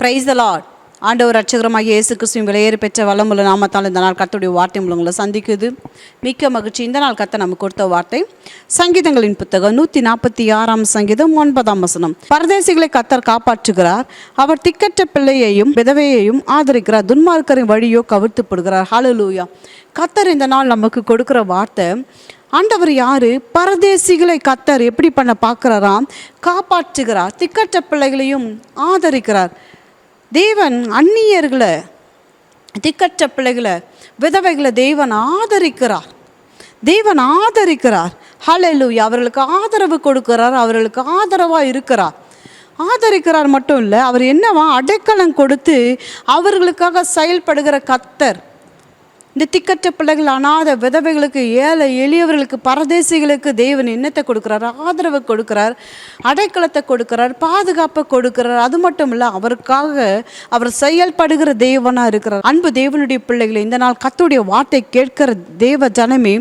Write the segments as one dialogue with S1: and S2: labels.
S1: Praise the lot ஆண்டவர் ரட்சகரமாக இயேசு கிறிஸ்துவின் விலையேறு பெற்ற வளமுள்ள நாமத்தால் இந்த நாள் கத்தோடைய வார்த்தை உங்களை சந்திக்குது. மிக்க மகிழ்ச்சி. இந்த நாள் கத்த நமக்கு கொடுத்த வார்த்தை சங்கீதங்களின் புத்தகம் நூற்றி நாற்பத்தி ஆறாம் சங்கீதம் ஒன்பதாம் வசனம். பரதேசிகளை கத்தர் காப்பாற்றுகிறார். அவர் திக்கற்ற பிள்ளையையும் விதவையையும் ஆதரிக்கிறார். துன்மார்க்கரின் வழியோ கவிழ்த்துப்படுகிறார். ஹலலூயா கத்தர் இந்த நாள் நமக்கு கொடுக்குற வார்த்தை ஆண்டவர் யார்? பரதேசிகளை கத்தர் எப்படி பண்ண பார்க்குறாராம் காப்பாற்றுகிறார். திக்கற்ற பிள்ளைகளையும் ஆதரிக்கிறார். தேவன் அந்நியர்களை திக்கற்ற பிள்ளைகளை விதவைகளை தேவன் ஆதரிக்கிறார். தேவன் ஆதரிக்கிறார். ஹalleluya அவர்களுக்கு ஆதரவு கொடுக்கிறார். அவர்களுக்கு ஆதரவாக இருக்கிறார். ஆதரிக்கிறார் மட்டும் இல்லை அவர் என்னவா அடைக்கலம் கொடுத்து அவர்களுக்காக செயல்படுகிற கத்தர் இந்த திக்கற்ற பிள்ளைகள் அனாத விதவைகளுக்கு ஏழை எளியவர்களுக்கு பரதேசிகளுக்கு தேவன் என்னத்தை கொடுக்குறார்? ஆதரவை கொடுக்குறார் அடைக்கலத்தை கொடுக்குறார் பாதுகாப்பை கொடுக்குறார். அது மட்டும் இல்லை அவருக்காக அவர் செயல்படுகிற தெய்வனாக இருக்கிறார். அன்பு தேவனுடைய பிள்ளைகளை இந்த நாள் கத்துடைய வார்த்தை கேட்கிற தேவ ஜனமே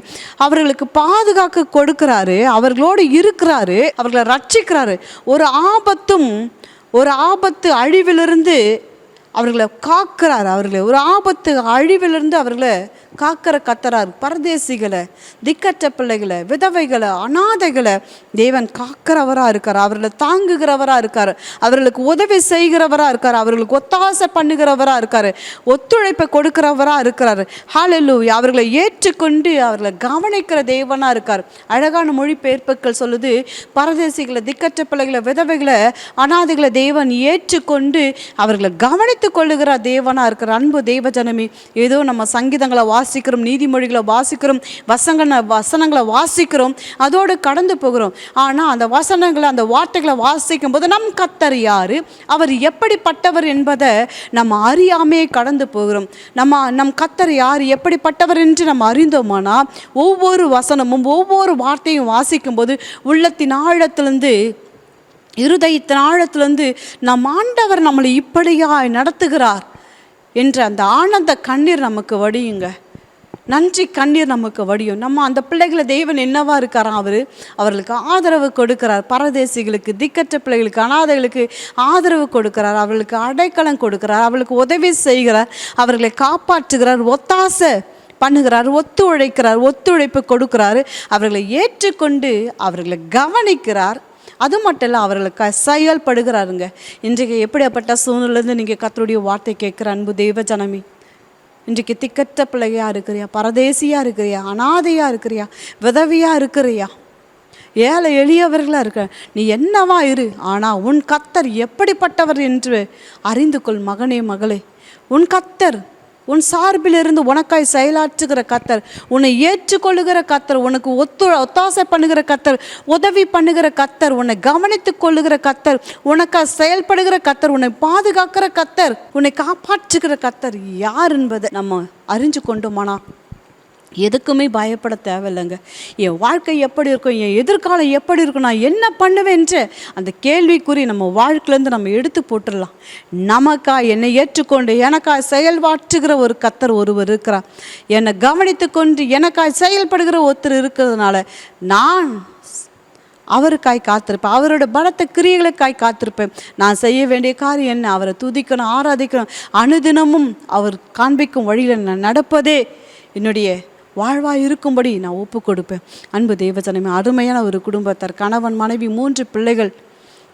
S1: அவர்களுக்கு பாதுகாக்க கொடுக்குறாரு அவர்களோடு இருக்கிறாரு அவர்களை ரட்சிக்கிறாரு. ஒரு ஆபத்தும் ஒரு ஆபத்து அழிவிலிருந்து அவர்களை காக்கிறார் அவர்களை. ஒரு ஆபத்து அழிவிலிருந்து அவர்களை காக்கிற கத்தரார் பரதேசிகளை திக்கற்ற பிள்ளைகளை விதவைகளை அனாதைகளை தேவன் காக்கிறவராக இருக்கார். அவர்களை தாங்குகிறவராக இருக்கார். அவர்களுக்கு உதவி செய்கிறவராக இருக்கார். அவர்களுக்கு ஒத்தாசை பண்ணுகிறவராக இருக்கார். ஒத்துழைப்பை கொடுக்கிறவராக இருக்கிறார். ஹalleluya அவர்களை ஏற்றுக்கொண்டு அவர்களை கவனிக்கிற தேவனாக இருக்கார். அழகான மொழிபெயர்ப்புகள் சொல்லுது பரதேசிகளை திக்கற்ற பிள்ளைகளை விதவைகளை அனாதைகளை தேவன் ஏற்றுக்கொண்டு அவர்களை கவனித்து கொள்ளுகிற தேவனாக இருக்கிற அன்பு தேவ ஜனமி ஏதோ நம்ம சங்கீதங்களை வாசிக்கிறோம் நீதிமொழிகளை வாசிக்கிறோம் வசங்கன வசனங்களை வாசிக்கிறோம் அதோடு கடந்து போகிறோம். ஆனால் அந்த வசனங்களை அந்த வார்த்தைகளை வாசிக்கும் போது நம் கத்தர் யார்? அவர் எப்படிப்பட்டவர் என்பதை நம்ம அறியாமே கடந்து போகிறோம். நம்ம நம் கத்தர் யார்? எப்படிப்பட்டவர் என்று நம்ம அறிந்தோமானா ஒவ்வொரு வசனமும் ஒவ்வொரு வார்த்தையும் வாசிக்கும்போது உள்ளத்தின் ஆழத்திலிருந்து இருதயத்தின் ஆழத்திலிருந்து நம் ஆண்டவர் நம்மளை இப்படியாய் நடத்துகிறார் என்ற அந்த ஆனந்த கண்ணீர் நமக்கு வடியுங்க. நன்றி கண்ணீர் நமக்கு வடியும். நம்ம அந்த பிள்ளைகளை தேவன் என்னவா இருக்காராம் அவர்? அவர்களுக்கு ஆதரவு கொடுக்கிறார். பரதேசிகளுக்கு திக்கற்ற பிள்ளைகளுக்கு அனாதைகளுக்கு ஆதரவு கொடுக்கிறார். அவர்களுக்கு அடைக்கலம் கொடுக்கிறார். அவர்களுக்கு உதவி செய்கிறார். அவர்களை காப்பாற்றுகிறார். ஒத்தாசை பண்ணுகிறார். ஒத்துழைக்கிறார். ஒத்துழைப்பு கொடுக்கிறாரு. அவர்களை ஏற்றுக்கொண்டு அவர்களை கவனிக்கிறார். அது மட்டும் இல்லை அவர்களுக்கு செயல்படுகிறாருங்க. இன்றைக்கு எப்படிப்பட்ட சூழ்நிலேருந்து நீங்கள் கத்தருடைய வார்த்தை கேட்குற அன்பு தெய்வ ஜனமே? இன்றைக்கு திக்கற்ற பிள்ளையாக இருக்கிறியா? பரதேசியாக இருக்கிறியா? அனாதையாக இருக்கிறியா? விதவியாக இருக்கிறியா? ஏழை எளியவர்களாக இருக்க நீ என்னவா இரு. ஆனால் உன் கத்தர் எப்படிப்பட்டவர் என்று அறிந்து கொள் மகனே மகளே. உன் கத்தர் உன் சார்பிலிருந்து உனக்காய் செயலாற்றுகிற கத்தர் உன்னை ஏற்றுக்கொள்ளுகிற கத்தர் உனக்கு ஒத்து ஒத்தாசை பண்ணுகிற கத்தர் உதவி பண்ணுகிற கத்தர் உன்னை கவனித்துக் கொள்ளுகிற கத்தர் உனக்காக செயல்படுகிற கத்தர் உன்னை பாதுகாக்கிற கத்தர் உன்னை காப்பாற்றுகிற கத்தர் யார் என்பதை நம்ம அறிஞ்சு கொண்டோமானா? எதுக்குமே பயப்பட தேவையில்லைங்க. என் வாழ்க்கை எப்படி இருக்கும் என் எதிர்காலம் எப்படி இருக்கும் நான் என்ன பண்ணுவேன்ற அந்த கேள்விக்குறி நம்ம வாழ்க்கையிலேருந்து நம்ம எடுத்து போட்டுடலாம். நமக்கா என்னை ஏற்றுக்கொண்டு எனக்காய் செயல்பாற்றுகிற ஒரு கத்தர் ஒருவர் இருக்கிறார். என்னை கவனித்து கொண்டு எனக்காய் செயல்படுகிற ஒருத்தர் இருக்கிறதுனால நான் அவருக்காய் காத்திருப்பேன். அவரோட பலத்த கிரியைகளுக்காய் காத்திருப்பேன். நான் செய்ய வேண்டிய காரியம் என்ன? அவரை துதிக்கணும் ஆராதிக்கணும். அனுதினமும் அவர் காண்பிக்கும் வழியில் நான் நடப்பதே என்னுடைய வாழ்வாக இருக்கும்படி நான் ஒப்பு கொடுப்பேன். அன்பு தேவஜனமே அருமையான ஒரு குடும்பத்தார் கணவன் மனைவி மூன்று பிள்ளைகள்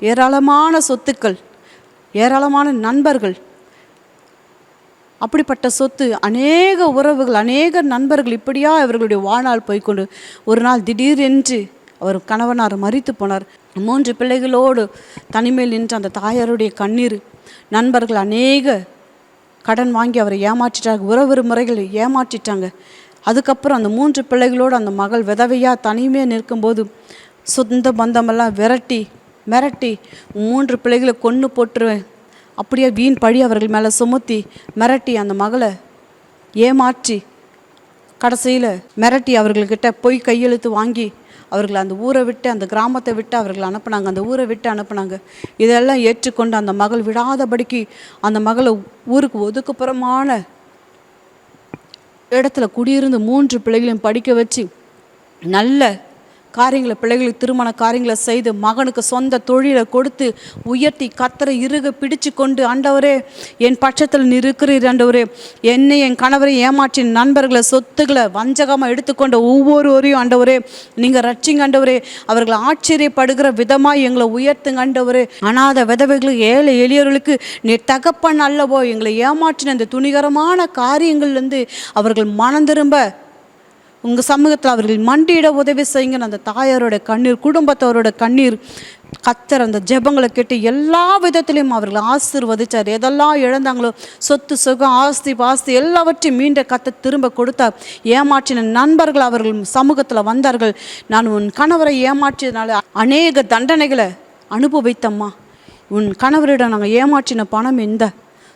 S1: ஏராளமான சொத்துக்கள் ஏராளமான நண்பர்கள். அப்படிப்பட்ட சொத்து அநேக உறவுகள் அநேக நண்பர்கள் இப்படியா இவர்களுடைய வாழ்நாள் போய்க்கொண்டு ஒரு நாள் திடீரென்று அவர் கணவனார் மறித்து போனார். மூன்று பிள்ளைகளோடு தனிமையில் நின்ற அந்த தாயாருடைய கண்ணீர் நண்பர்கள் அநேக கடன் வாங்கி அவரை ஏமாற்றிட்டாங்க உறவு முறைகளை ஏமாற்றிட்டாங்க. அதுக்கப்புறம் அந்த மூன்று பிள்ளைகளோடு அந்த மகள் விதவையாக தனிமையாக நிற்கும்போது சொந்த பந்தமெல்லாம் விரட்டி மிரட்டி மூன்று பிள்ளைகளை கொன்று போட்டுருவேன். அப்படியே வீண் பழி அவர்கள் மேலே சுமத்தி மிரட்டி அந்த மகளை ஏமாற்றி கடைசியில் மிரட்டி அவர்கள்கிட்ட போய் கையெழுத்து வாங்கி அவர்களை அந்த ஊரை விட்டு அந்த கிராமத்தை விட்டு அவர்களை அனுப்புனாங்க. அந்த ஊரை விட்டு அனுப்புனாங்க. இதெல்லாம் ஏற்றுக்கொண்டு அந்த மகள் விடாதபடிக்கு அந்த மகளை ஊருக்கு ஒதுக்குப்புறமான இடத்துல குடியிருந்து மூன்று பிள்ளைகளையும் படிக்க வச்சு நல்ல காரியங்களை பிள்ளைகளுக்கு திருமண காரியங்களை செய்து மகனுக்கு சொந்த தொழிலை கொடுத்து உயர்த்தி கத்தரை இறுக பிடிச்சு கொண்டு ஆண்டவரே என் பட்சத்தில் நீ இருக்கிறீர் ஆண்டவரே. என்னை என் கணவரை ஏமாற்றி நண்பர்களை சொத்துக்களை வஞ்சகமாக எடுத்துக்கொண்ட ஒவ்வொருவரையும் ஆண்டவரே நீங்கள் ரட்சிங்க ஆண்டவரே. அவர்கள் ஆச்சரியப்படுகிற விதமாக எங்களை உயர்த்துங்க ஆண்டவரே. அனாத விதவைகளுக்கு ஏழை எளியவர்களுக்கு நீ தகப்பன் அல்லவோ. எங்களை ஏமாற்றின இந்த துணிகரமான காரியங்கள்லேருந்து அவர்கள் மனம் திரும்ப உங்கள் சமூகத்தில் அவர்கள் மண்டியிட உதவி செய்யுங்க அந்த தாயாரோட கண்ணீர் குடும்பத்தவரோட கண்ணீர் கத்தர் அந்த ஜெபங்களை கேட்டு எல்லா விதத்திலையும் அவர்களை ஆசிர்வதித்தார் எதெல்லாம் இழந்தாங்களோ சொத்து சுகம் ஆஸ்தி பாஸ்தி எல்லாவற்றையும் மீண்ட கத்த திரும்ப கொடுத்தார். ஏமாற்றின நண்பர்கள் அவர்கள் சமூகத்தில் வந்தார்கள். நான் உன் கணவரை ஏமாற்றியதுனால அநேக தண்டனைகளை அனுபவித்தம்மா. உன் கணவரிடம் நாங்கள் ஏமாற்றின பணம் எந்த?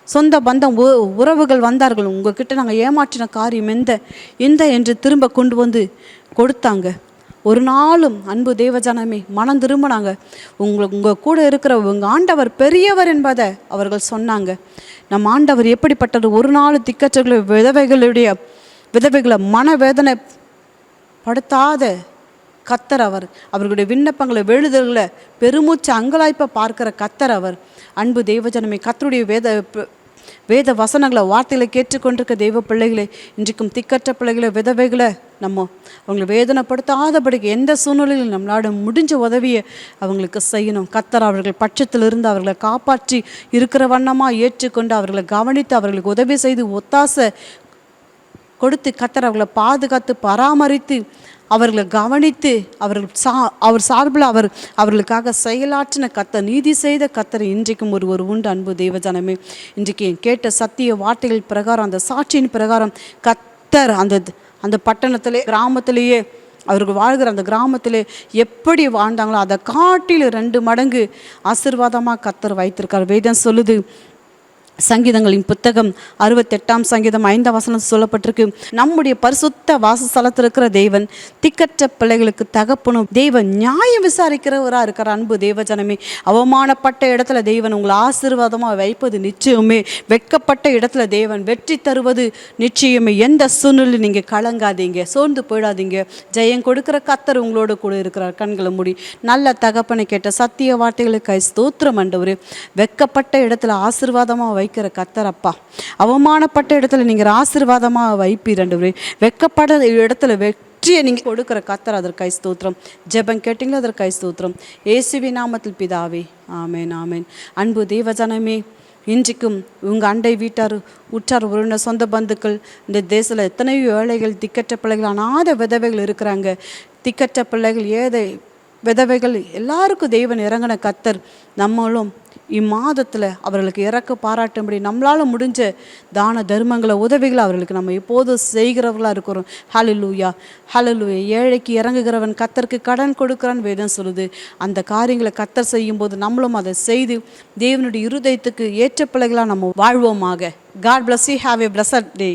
S1: சொந்த பந்தம் உ- உறவுகள் வந்தார்கள். உங்ககிட்ட நாங்கள் ஏமாற்றின காரியம் எந்த? எந்த என்று திரும்ப கொண்டு வந்து கொடுத்தாங்க. ஒரு நாளும் அன்பு தேவஜனமே மனம் திரும்பினாங்க. உங்களை உங்கள் கூட இருக்கிற உங்கள் ஆண்டவர் பெரியவர் என்பதை அவர்கள் சொன்னாங்க. நம் ஆண்டவர் எப்படிப்பட்டது? ஒரு நாள் திக்கற்றகளை விதவைகளுடைய விதவைகளை மனவேதனை படுத்தாத கத்தர் அவர். அவர்களுடைய விண்ணப்பங்களை வேண்டுதல்களை பெருமூச்சு அங்கலாய்ப்பை பார்க்கிற கத்தர் அவர். அன்பு தெய்வஜனமே கத்தருடைய வேத வேத வசனங்களை வார்த்தைகளை கேட்டுக்கொண்டிருக்க தெய்வ பிள்ளைகளை இன்றைக்கும் திக்கற்ற பிள்ளைகளை விதவைகளை நம்ம அவங்களை வேதனைப்படுத்தாதபடிக்கு எந்த சூழ்நிலையிலும் நம்மளால முடிஞ்ச உதவியை அவங்களுக்கு செய்யணும். கத்தர் அவர்கள் பட்சத்தில் இருந்து அவர்களை காப்பாற்றி இருக்கிற வண்ணமாக ஏற்றுக்கொண்டு அவர்களை கவனித்து அவர்களுக்கு உதவி செய்து ஒத்தாசை கொடுத்து கத்தர் அவர்களை பாதுகாத்து பராமரித்து அவர்களை கவனித்து அவர்கள் சா அவர் சார்பில் அவர் அவர்களுக்காக செயலாற்றின கத்த நீதி செய்த கத்தர் இன்றைக்கும் ஒரு ஒரு உண்டு அன்பு தேவஜனமே. இன்றைக்கு கேட்ட சத்திய வார்த்தைகள் பிரகாரம் அந்த சாட்சியின் பிரகாரம் கத்தர் அந்த அந்த பட்டணத்திலே கிராமத்திலேயே அவர்கள் வாழ்கிற அந்த கிராமத்திலே எப்படி வாழ்ந்தாங்களோ அதை காட்டிலும் ரெண்டு மடங்கு ஆசீர்வாதமாக கத்தர் வைத்திருக்கார். வேதம் சொல்லுது சங்கீதங்களின் புத்தகம் அறுபத்தெட்டாம் சங்கீதம் ஐந்தாம் வசனம் சொல்லப்பட்டிருக்கு. நம்முடைய பரிசுத்த வாசஸ்தலத்தில் இருக்கிற தேவன் திக்கற்ற பிள்ளைகளுக்கு தகப்பனும் தேவன் நியாயம் விசாரிக்கிறவராக இருக்கிற அன்பு தேவஜனமே. அவமானப்பட்ட இடத்துல தேவன் உங்களை ஆசீர்வாதமாக வைப்பது நிச்சயமே. வெட்கப்பட்ட இடத்துல தேவன் வெற்றி தருவது நிச்சயமே. எந்த சூழ்நிலையும் நீங்கள் கலங்காதீங்க சோர்ந்து போயிடாதீங்க. ஜெயம் கொடுக்குற கத்தர் உங்களோட கூட இருக்கிறார். கண்களை மூடி நல்ல தகப்பனை கேட்ட சத்திய வார்த்தைகளுக்கு ஸ்தோத்திரம் அண்டவர் வெட்கப்பட்ட இடத்துல ஆசீர்வாதமாக வைக்கிற கத்தர் அப்பா. அவமானப்பட்ட இடத்துல நீங்கள் ஆசீர்வாதமாக வைப்பீர் ஆண்டவரே வெட்கப்பட்ட இடத்துல வெற்றியை நீங்கள் கொடுக்கிற கத்தர் அதற்காய் ஸ்தோத்திரம். ஜெபம் கேட்டீங்களா? அதற்காய் ஸ்தோத்திரம். இயேசுவி நாமத்தில் பிதாவே ஆமேன் ஆமேன். அன்பு தேவஜனமே இன்றைக்கும் உங்கள் அண்டை வீட்டார் உற்றார் உறவினர் சொந்த பந்துக்கள் இந்த தேசத்தில் எத்தனையோ ஏழைகள் திக்கற்ற பிள்ளைகள் அனாத விதவைகள் இருக்கிறாங்க. திக்கற்ற பிள்ளைகள் ஏதை விதவைகள் எல்லாருக்கும் தெய்வன் இறங்கின கத்தர் நம்மளும். இம்மாதத்தில் அவர்களுக்கு இறக்க பாராட்டும்படி நம்மளால் முடிஞ்ச தான தர்மங்களை உதவிகளை அவர்களுக்கு நம்ம எப்போதும் செய்கிறவர்களாக இருக்கிறோம். ஹலலூயா ஹலலூயா ஏழைக்கு இறங்குகிறவன் கத்தருக்கு கடன் கொடுக்குறான் வேதம் சொல்லுது. அந்த காரியங்களை கத்தர் செய்யும்போது நம்மளும் அதை செய்து தேவனுடைய இருதயத்துக்கு ஏற்ற பிள்ளைகளாக நம்ம வாழ்வோமாக. God bless you have a blessed day